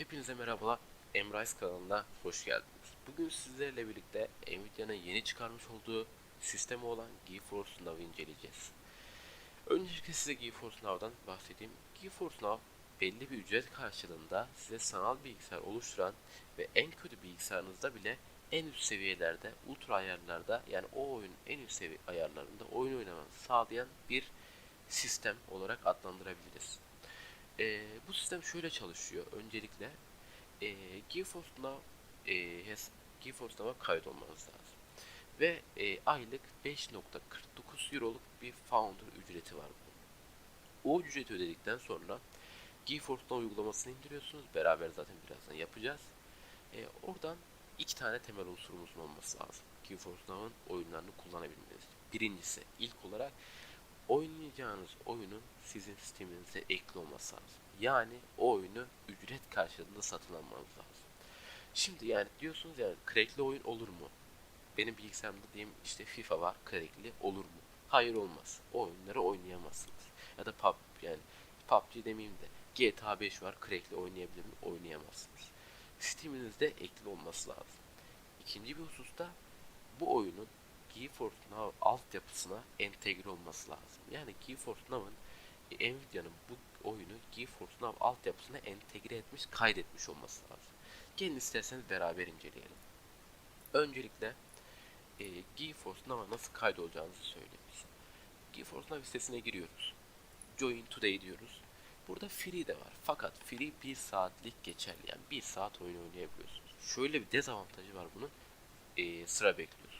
Hepinize merhabalar. Emrise kanalına hoş geldiniz. Bugün sizlerle birlikte Nvidia'nın yeni çıkarmış olduğu sistemi olan GeForce Now'ı inceleyeceğiz. Öncelikle size GeForce Now'dan bahsedeyim. GeForce Now belli bir ücret karşılığında size sanal bilgisayar oluşturan ve en kötü bilgisayarınızda bile en üst seviyelerde, ultra ayarlarda yani o oyun en üst seviye ayarlarında oyun oynamanızı sağlayan bir sistem olarak adlandırabiliriz. Ee, bu sistem şöyle çalışıyor. Öncelikle e, GeForce Now e, hes- GeForce Now'a kayıt olmanız lazım. Ve e, aylık 5.49 Euro'luk bir founder ücreti var bunun. O ücreti ödedikten sonra GeForce Now uygulamasını indiriyorsunuz. Beraber zaten birazdan yapacağız. E, oradan iki tane temel unsurumuzun olması lazım. GeForce Now'ın oyunlarını kullanabilmeniz. Birincisi ilk olarak oynayacağınız oyunun sizin Steam'inize ekli olması lazım. Yani o oyunu ücret karşılığında satın almanız lazım. Şimdi yani diyorsunuz yani crackli oyun olur mu? Benim bilgisayarımda diyeyim işte FIFA var crackli olur mu? Hayır olmaz. O oyunları oynayamazsınız. Ya da PUB yani PUBG demeyeyim de GTA 5 var crackli oynayabilir mi? Oynayamazsınız. Steam'inizde ekli olması lazım. İkinci bir hususta bu oyunun GeForce Now altyapısına entegre olması lazım. Yani GeForce Now'ın Nvidia'nın bu oyunu GeForce Now altyapısına entegre etmiş, kaydetmiş olması lazım. Gelin isterseniz beraber inceleyelim. Öncelikle e, GeForce Now'a nasıl kaydolacağınızı söyleyeyim. GeForce Now sitesine giriyoruz. Join Today diyoruz. Burada free de var. Fakat free 1 saatlik geçerli. Yani 1 saat oyun oynayabiliyorsunuz. Şöyle bir dezavantajı var bunun. E, sıra bekliyorsunuz.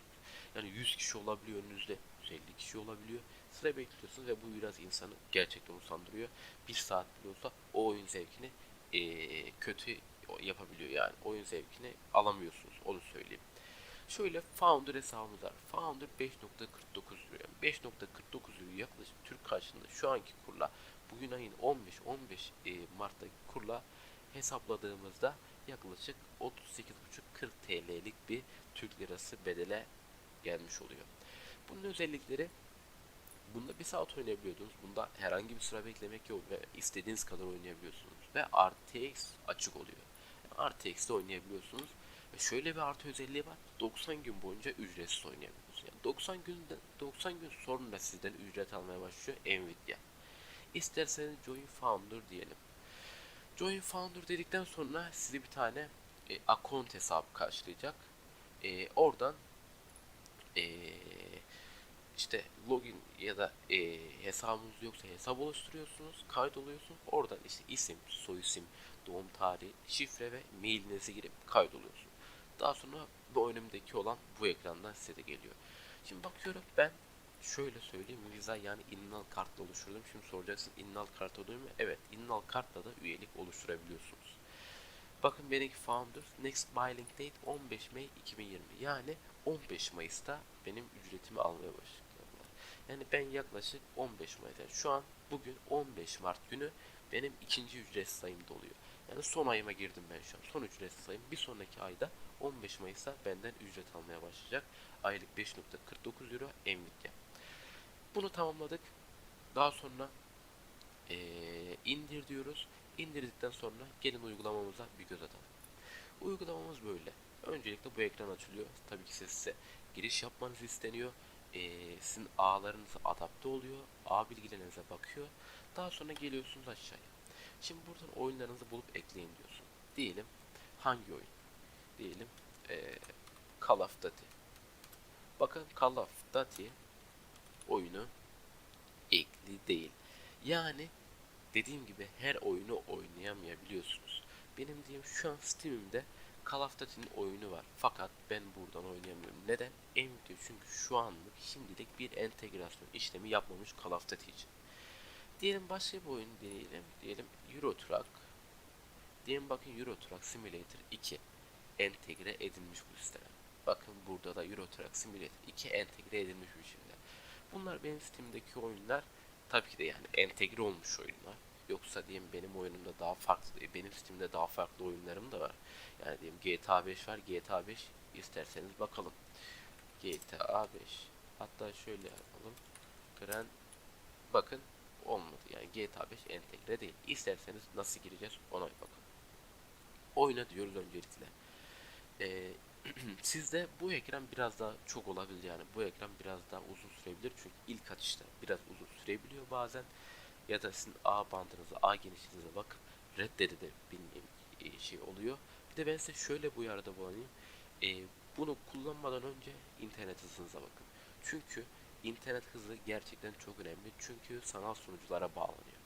Yani 100 kişi olabiliyor önünüzde. 150 kişi olabiliyor. Sıra bekliyorsunuz ve bu biraz insanı gerçekten usandırıyor. 1 saat bile olsa o oyun zevkini e, kötü yapabiliyor yani. Oyun zevkini alamıyorsunuz. Onu söyleyeyim. Şöyle Founder hesabımız var. Founder 5.49 lira. Yani 5.49 lira yaklaşık Türk karşılığında şu anki kurla bugün ayın 15 15 e, Mart'taki kurla hesapladığımızda yaklaşık 38,5-40 TL'lik bir Türk lirası bedele gelmiş oluyor. Bunun özellikleri Bunda bir saat oynayabiliyordunuz. Bunda herhangi bir sıra beklemek yok ve istediğiniz kadar oynayabiliyorsunuz. Ve RTX açık oluyor. Yani RTX'de oynayabiliyorsunuz. Ve şöyle bir artı özelliği var. 90 gün boyunca ücretsiz oynayabiliyorsunuz. Yani 90 günde 90 gün sonra sizden ücret almaya başlıyor Nvidia. İsterseniz Join Founder diyelim. Join Founder dedikten sonra size bir tane e, account hesabı karşılayacak. E, oradan e, işte login ya da e, hesabınız yoksa hesap oluşturuyorsunuz, kaydoluyorsunuz. Oradan işte isim, soyisim, doğum tarihi, şifre ve mailinizi girip kaydoluyorsunuz. Daha sonra bu önümdeki olan bu ekrandan size de geliyor. Şimdi bakıyorum ben şöyle söyleyeyim Visa yani innal kartla oluşturdum. Şimdi soracaksın innal kart oluyor mu? Evet innal kartla da üyelik oluşturabiliyorsunuz. Bakın benimki founder next billing date 15 May 2020 yani 15 Mayıs'ta benim ücretimi almaya başladılar. Yani ben yaklaşık 15 Mayıs yani şu an bugün 15 Mart günü benim ikinci ücret sayım doluyor. Yani son ayıma girdim ben şu an. Son ücret sayım bir sonraki ayda 15 Mayıs'ta benden ücret almaya başlayacak. Aylık 5.49 euro Nvidia. Bunu tamamladık. Daha sonra eee, indir diyoruz. İndirdikten sonra gelin uygulamamıza bir göz atalım. Uygulamamız böyle. Öncelikle bu ekran açılıyor. Tabii ki size giriş yapmanız isteniyor. Ee, sizin ağlarınıza adapte oluyor. Ağ bilgilerinize bakıyor. Daha sonra geliyorsunuz aşağıya. Şimdi buradan oyunlarınızı bulup ekleyin diyorsun. Diyelim hangi oyun? Diyelim ee, Call of Duty. Bakın Call of Duty oyunu ekli değil. Yani dediğim gibi her oyunu oynayamayabiliyorsunuz. Benim diyeyim şu an Steam'imde Call of Duty'nin oyunu var. Fakat ben buradan oynayamıyorum. Neden? Nvidia çünkü şu anlık şimdilik bir entegrasyon işlemi yapmamış Call of Duty için. Diyelim başka bir oyun diyelim. Diyelim Euro Truck. Diyelim bakın Euro Truck Simulator 2 entegre edilmiş bu sisteme. Bakın burada da Euro Truck Simulator 2 entegre edilmiş bir şekilde. Bunlar benim Steam'deki oyunlar. Tabii ki de yani entegre olmuş oyunlar. Yoksa diyelim benim oyunumda daha farklı, benim Steam'de daha farklı oyunlarım da var. Yani diyelim GTA 5 var. GTA 5 isterseniz bakalım. GTA 5. Hatta şöyle yapalım. Grand bakın olmadı. Yani GTA 5 entegre değil. İsterseniz nasıl gireceğiz ona bakalım. oyna diyoruz öncelikle. Ee, sizde bu ekran biraz daha çok olabilir yani bu ekran biraz daha uzun sürebilir çünkü ilk açışta biraz uzun sürebiliyor bazen ya da sizin A bandınıza A genişliğinize bakıp reddedebildiğim e, şey oluyor. Bir de ben size şöyle bu uyarıda bulunayım. Ee, bunu kullanmadan önce internet hızınıza bakın. Çünkü internet hızı gerçekten çok önemli. Çünkü sanal sunuculara bağlanıyor.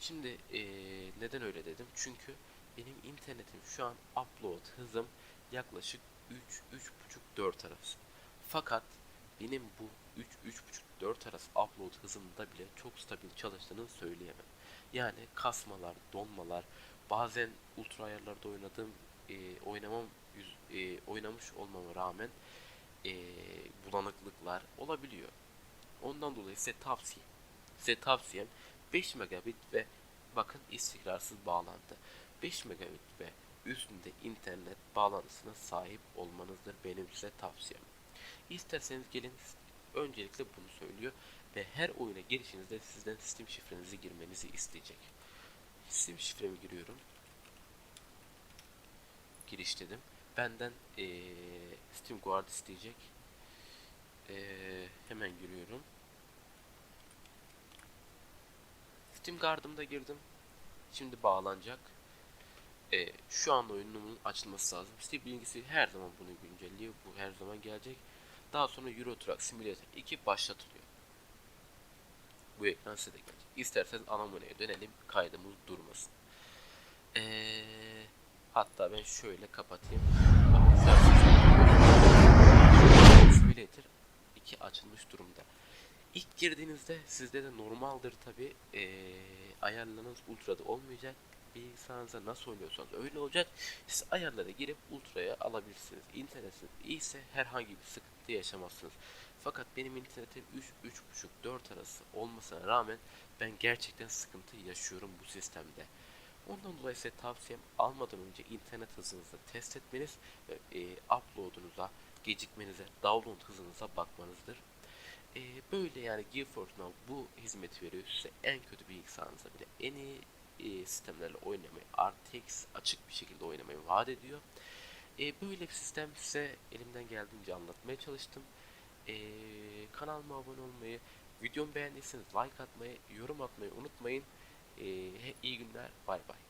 Şimdi eee, neden öyle dedim? Çünkü benim internetim şu an upload hızım yaklaşık 3 3.5 4 arası. Fakat benim bu 3 3.5 4 arası upload hızında bile çok stabil çalıştığını söyleyemem. Yani kasmalar, donmalar, bazen ultra ayarlarda oynadığım eee, oynamam eee, oynamış olmama rağmen eee, bulanıklıklar olabiliyor. Ondan dolayı size tavsiye size tavsiyem 5 megabit ve bakın istikrarsız bağlantı. 5 megabit ve üstünde internet bağlantısına sahip olmanızdır benim size tavsiyem. İsterseniz gelin öncelikle bunu söylüyor ve her oyuna girişinizde sizden Steam şifrenizi girmenizi isteyecek. Steam şifremi giriyorum. Giriş dedim. Benden eee Steam Guard isteyecek. Eee, hemen giriyorum. Steam Guard'ımda girdim. Şimdi bağlanacak. Ee, şu anda oyunumun açılması lazım. Steam bilgisi her zaman bunu güncelliyor. Bu her zaman gelecek. Daha sonra Euro Truck Simulator 2 başlatılıyor. Bu ekran size de gelecek. İsterseniz ana menüye dönelim. Kaydımız durmasın. Ee, hatta ben şöyle kapatayım. Simulator 2 açılmış durumda. İlk girdiğinizde sizde de normaldir tabi ayarlarınız ultrada olmayacak. Bilgisayarınıza nasıl oynuyorsanız öyle olacak. Siz ayarlara girip ultraya alabilirsiniz. İnternetiniz iyiyse herhangi bir sıkıntı yaşamazsınız. Fakat benim internetim 3 3.5 4 arası olmasına rağmen ben gerçekten sıkıntı yaşıyorum bu sistemde. Ondan dolayı size tavsiyem almadan önce internet hızınızı test etmeniz ve e, upload'unuza, gecikmenize, download hızınıza bakmanızdır. Ee, böyle yani GeForce Now bu hizmeti veriyor size en kötü bilgisayarınızda bile en iyi e, sistemlerle oynamayı RTX açık bir şekilde oynamayı vaat ediyor. Ee, böyle bir sistem size elimden geldiğince anlatmaya çalıştım. Ee, kanalıma abone olmayı, videomu beğendiyseniz like atmayı, yorum atmayı unutmayın. Ee, iyi günler, bay bay.